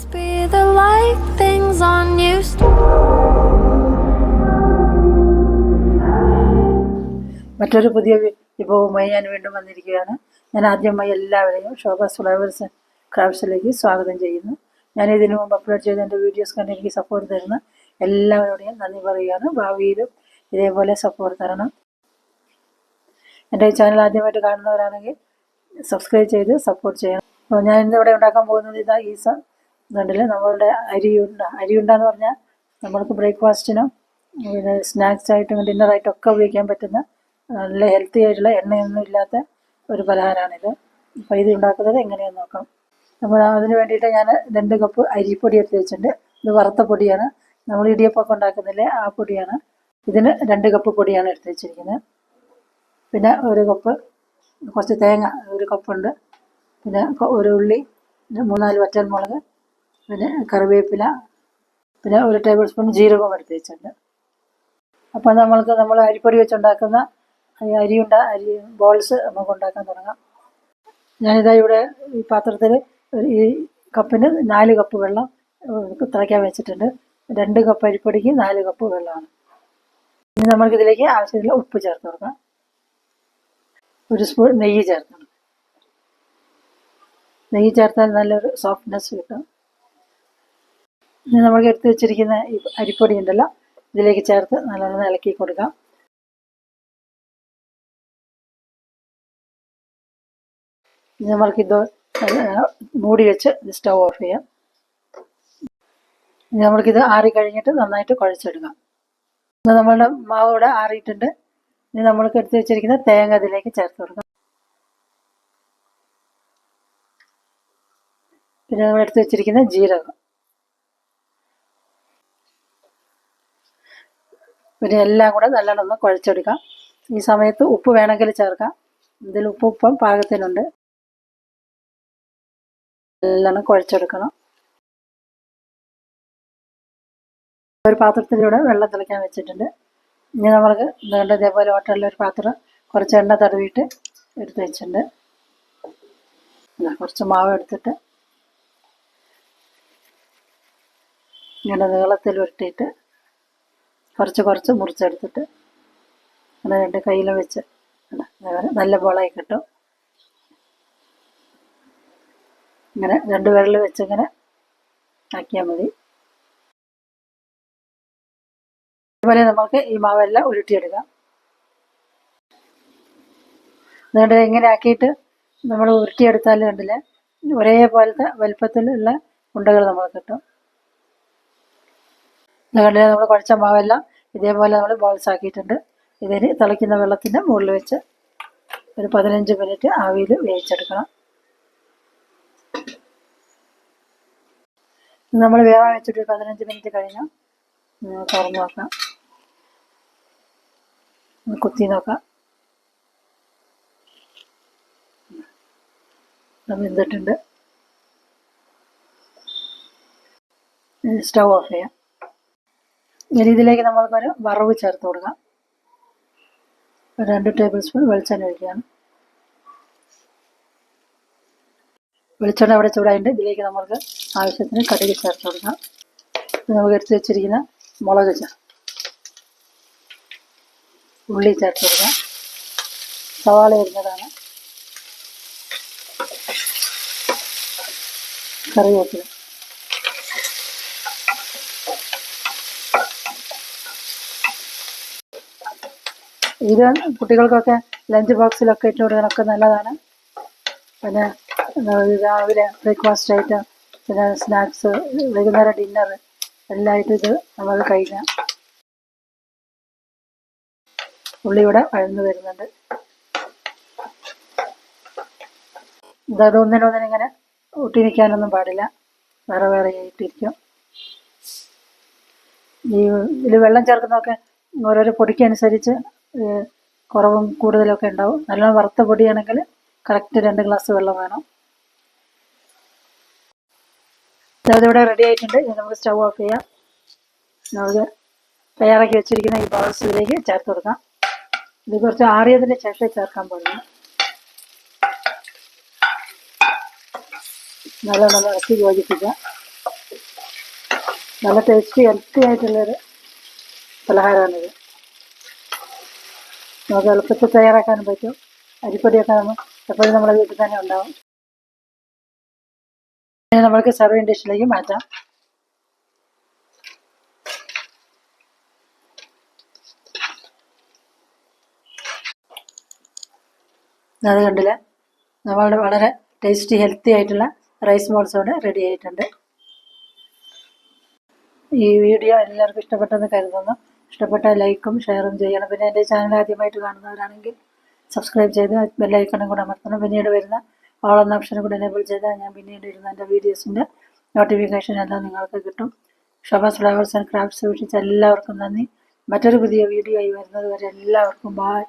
always be the light things on you. to. മറ്റൊരു പുതിയ വിഭവവുമായി ഞാൻ വീണ്ടും വന്നിരിക്കുകയാണ്. ഞാൻ ആദ്യമായി എല്ലാവരെയും ശോഭ ഫ്ലവേഴ്സ് ക്രാഫ്റ്റ്സിലേക്ക് സ്വാഗതം ചെയ്യുന്നു. ഞാൻ ഇതിനു മുമ്പ് അപ്ലോഡ് ചെയ്ത എന്റെ വീഡിയോസ് കണ്ട് എനിക്ക് സപ്പോർട്ട് തരുന്ന എല്ലാവരോടും നന്ദി പറയുകയാണ്. ഭാവിയിലും ഇതേപോലെ സപ്പോർട്ട് തരണം. എന്റെ ചാനൽ ആദ്യമായിട്ട് കാണുന്നവരാണെങ്കിൽ സബ്സ്ക്രൈബ് ചെയ്ത് സപ്പോർട്ട് ചെയ്യണം. അപ്പോൾ ഞാൻ ഇന്നിവിടെ ഉണ്ടാക്കാൻ പോകുന്നത് ഇതാ ഈ സ ഇതുണ്ടല്ലേ? നമ്മളുടെ അരിയുണ്ട. അരിയുണ്ട എന്ന് പറഞ്ഞാൽ നമ്മൾക്ക് ബ്രേക്ക്ഫാസ്റ്റിനും പിന്നെ സ്നാക്സ് ആയിട്ടും ഡിന്നറായിട്ടും ഒക്കെ ഉപയോഗിക്കാൻ പറ്റുന്ന നല്ല ഹെൽത്തി ആയിട്ടുള്ള എണ്ണയൊന്നും ഇല്ലാത്ത ഒരു പലഹാരമാണിത് അപ്പോൾ ഇത് ഉണ്ടാക്കുന്നത് എങ്ങനെയാണെന്ന് നോക്കാം. അപ്പോൾ അതിന് വേണ്ടിയിട്ട് ഞാൻ രണ്ട് കപ്പ് അരിപ്പൊടി എടുത്ത് വെച്ചിട്ടുണ്ട്. ഇത് വറുത്ത പൊടിയാണ്. നമ്മൾ ഇടിയപ്പമൊക്കെ ഉണ്ടാക്കുന്നില്ലേ ആ പൊടിയാണ്. ഇതിന് രണ്ട് കപ്പ് പൊടിയാണ് എടുത്ത് വെച്ചിരിക്കുന്നത്. പിന്നെ ഒരു കപ്പ് കുറച്ച് തേങ്ങ ഒരു കപ്പുണ്ട്. പിന്നെ ഒരു ഉള്ളി മൂന്നാൽ വറ്റൽ വറ്റൽമുളക് പിന്നെ കറിവേപ്പില പിന്നെ ഒരു ടേബിൾ സ്പൂൺ ജീരകവും എടുത്ത് വെച്ചിട്ടുണ്ട്. അപ്പോൾ നമ്മൾക്ക് നമ്മൾ അരിപ്പൊടി വെച്ചുണ്ടാക്കുന്ന ഈ അരിയുണ്ട അരി ബോൾസ് നമുക്ക് ഉണ്ടാക്കാൻ തുടങ്ങാം. ഞാനിതാ ഇവിടെ ഈ പാത്രത്തിൽ ഈ കപ്പിന് നാല് കപ്പ് വെള്ളം തിളയ്ക്കാൻ വെച്ചിട്ടുണ്ട്. രണ്ട് കപ്പ് അരിപ്പൊടിക്ക് നാല് കപ്പ് വെള്ളമാണ്. ഇനി നമ്മൾക്ക് ഇതിലേക്ക് ആവശ്യത്തിലുള്ള ഉപ്പ് ചേർത്ത് കൊടുക്കാം. ഒരു സ്പൂൺ നെയ്യ് ചേർക്കണം. നെയ്യ് ചേർത്താൽ നല്ലൊരു സോഫ്റ്റ്നെസ് കിട്ടും. ഇനി നമ്മൾ എടുത്ത് വെച്ചിരിക്കുന്ന ഈ അരിപ്പൊടി ഉണ്ടല്ലോ ഇതിലേക്ക് ചേർത്ത് നല്ലോണം ഇളക്കി കൊടുക്കാം. ഇനി നമ്മൾക്കിത് മൂടി വെച്ച് സ്റ്റൗ ഓഫ് ചെയ്യാം. ഇനി നമ്മൾക്കിത് ആറി കഴിഞ്ഞിട്ട് നന്നായിട്ട് കുഴച്ചെടുക്കാം. ഇന്ന് നമ്മളുടെ മാവ് ഇവിടെ ആറിയിട്ടുണ്ട്. ഇനി നമ്മൾക്ക് എടുത്ത് വെച്ചിരിക്കുന്ന തേങ്ങ അതിലേക്ക് ചേർത്ത് കൊടുക്കാം. പിന്നെ നമ്മൾ എടുത്ത് വെച്ചിരിക്കുന്ന ജീരകം. പിന്നെ എല്ലാം കൂടെ നല്ലോണം ഒന്ന് കുഴച്ചെടുക്കാം. ഈ സമയത്ത് ഉപ്പ് വേണമെങ്കിൽ ചേർക്കാം. ഇതിൽ ഉപ്പ് ഉപ്പം പാകത്തിനുണ്ട്. നല്ലോണം കുഴച്ചെടുക്കണം. ഒരു പാത്രത്തിലൂടെ വെള്ളം തിളയ്ക്കാൻ വെച്ചിട്ടുണ്ട്. ഇനി നമ്മൾക്ക് നീണ്ട ഇതേപോലെ ഓട്ടമുള്ള ഒരു പാത്രം കുറച്ച് എണ്ണ തടവിയിട്ട് എടുത്ത് വെച്ചിട്ടുണ്ട്. കുറച്ച് മാവ് എടുത്തിട്ട് ഇങ്ങനെ നീളത്തിൽ ഉരുട്ടിയിട്ട് കുറച്ച് കുറച്ച് മുറിച്ചെടുത്തിട്ട് അത് രണ്ട് കയ്യിലും വെച്ച് നല്ല ബോളായി കിട്ടും. ഇങ്ങനെ രണ്ട് വിരൽ വെച്ച് ഇങ്ങനെ ആക്കിയാൽ മതി. അതുപോലെ നമുക്ക് ഈ മാവെല്ലാം ഉരുട്ടിയെടുക്കാം. അതുകൊണ്ട് ഇങ്ങനെ ആക്കിയിട്ട് നമ്മൾ ഉരുട്ടിയെടുത്താൽ കണ്ടില്ല ഒരേപോലത്തെ വലുപ്പത്തിലുള്ള ഉണ്ടകൾ നമ്മൾ കിട്ടും. കണ്ടില്ലേ നമ്മൾ കുഴച്ച മാവെല്ലാം ഇതേപോലെ നമ്മൾ ബോൾസ് ആക്കിയിട്ടുണ്ട്. ഇതിന് തിളയ്ക്കുന്ന വെള്ളത്തിന്റെ മുകളിൽ വെച്ച് ഒരു പതിനഞ്ച് മിനിറ്റ് ആവിയിൽ വേവിച്ചെടുക്കണം. നമ്മൾ വേവാൻ വെച്ചിട്ട് പതിനഞ്ച് മിനിറ്റ് കഴിഞ്ഞാൽ തുറന്ന് നോക്കാം. കുത്തി നോക്കാം. വെന്തിട്ടുണ്ട്. സ്റ്റൗ ഓഫ് ചെയ്യാം. ഇനി ഇതിലേക്ക് നമ്മൾക്കൊരു വറവ് ചേർത്ത് കൊടുക്കാം. രണ്ട് ടേബിൾ സ്പൂൺ വെളിച്ചെണ്ണ ഒഴിക്കുകയാണ്. വെളിച്ചെണ്ണ അവിടെ ചൂടായിട്ട് ഇതിലേക്ക് നമുക്ക് ആവശ്യത്തിന് കടുക് ചേർത്ത് കൊടുക്കാം. നമുക്ക് എടുത്ത് വെച്ചിരിക്കുന്ന മുളക് ചേർ ഉള്ളി ചേർത്ത് കൊടുക്കാം. സവാള കറി കറിവേപ്പില. ഇത് കുട്ടികൾക്കൊക്കെ ലഞ്ച് ബോക്സിലൊക്കെ ഇട്ട് കൊടുക്കാനൊക്കെ നല്ലതാണ്. പിന്നെ രാവിലെ ബ്രേക്ക്ഫാസ്റ്റ് ആയിട്ട് പിന്നെ സ്നാക്സ് വൈകുന്നേരം ഡിന്നർ എല്ലായിട്ടും ഇത് നമുക്ക് കഴിക്കാം. ഉള്ളി ഇവിടെ വഴന്നു വരുന്നുണ്ട്. ഇതത് ഒന്നിനൊന്നിനിങ്ങനെ ഒട്ടിരിക്കാനൊന്നും പാടില്ല. വേറെ വേറെ ആയിട്ടിരിക്കും. ഈ ഇതിൽ വെള്ളം ചേർക്കുന്നതൊക്കെ ഓരോരോ പൊടിക്കനുസരിച്ച് കുറവും കൂടുതലൊക്കെ ഉണ്ടാവും. നല്ലോണം വറുത്ത പൊടിയാണെങ്കിൽ കറക്റ്റ് രണ്ട് ഗ്ലാസ് വെള്ളം വേണം. അതിവിടെ റെഡി ആയിട്ടുണ്ട്. ഇനി നമുക്ക് സ്റ്റൗ ഓഫ് ചെയ്യാം. നമുക്ക് തയ്യാറാക്കി വെച്ചിരിക്കുന്ന ഈ ബൗൾസ് ചേർത്ത് കൊടുക്കാം. ഇത് കുറച്ച് ആറിയതിന് ശേഷം ചേർക്കാൻ പോകുന്നു നല്ല നല്ല ഇറച്ചി യോജിപ്പിക്കുക. നല്ല ടേസ്റ്റി ഹെൽത്തി ആയിട്ടുള്ളൊരു പലഹാരമാണിത്. നമുക്ക് എളുപ്പത്തിൽ തയ്യാറാക്കാനും പറ്റും. അരിപ്പൊടിയൊക്കെ നമ്മൾ എപ്പോഴും നമ്മുടെ വീട്ടിൽ തന്നെ ഉണ്ടാവും. ഇനി നമ്മൾക്ക് സർവിങ് ഡിഷിലേക്ക് മാറ്റാം. അത് കണ്ടില്ല? നമ്മളുടെ വളരെ ടേസ്റ്റി ഹെൽത്തി ആയിട്ടുള്ള റൈസ് ബോൾസോടെ റെഡി ആയിട്ടുണ്ട്. ഈ വീഡിയോ എല്ലാവർക്കും ഇഷ്ടപ്പെട്ടെന്ന് കരുതുന്നു. ഇഷ്ടപ്പെട്ട ലൈക്കും ഷെയറും ചെയ്യണം. പിന്നെ എന്റെ ചാനൽ ആദ്യമായിട്ട് കാണുന്നവരാണെങ്കിൽ സബ്സ്ക്രൈബ് ചെയ്ത് ബെല്ലൈക്കണും കൂടെ അമർത്തണം. പിന്നീട് വരുന്ന ഓൾ ഓപ്ഷനും കൂടെ എനേബിൾ ചെയ്താൽ ഞാൻ പിന്നീട് ഇരുന്ന എന്റെ വീഡിയോസിന്റെ നോട്ടിഫിക്കേഷൻ എല്ലാം നിങ്ങൾക്ക് കിട്ടും. ഷോഭാസ് ഫ്ലവേഴ്സ് ആൻഡ് ക്രാഫ്റ്റ്സ് വീക്ഷിച്ച എല്ലാവർക്കും നന്ദി. മറ്റൊരു പുതിയ വീഡിയോ ആയി വരുന്നത് വരെ എല്ലാവർക്കും ബായ്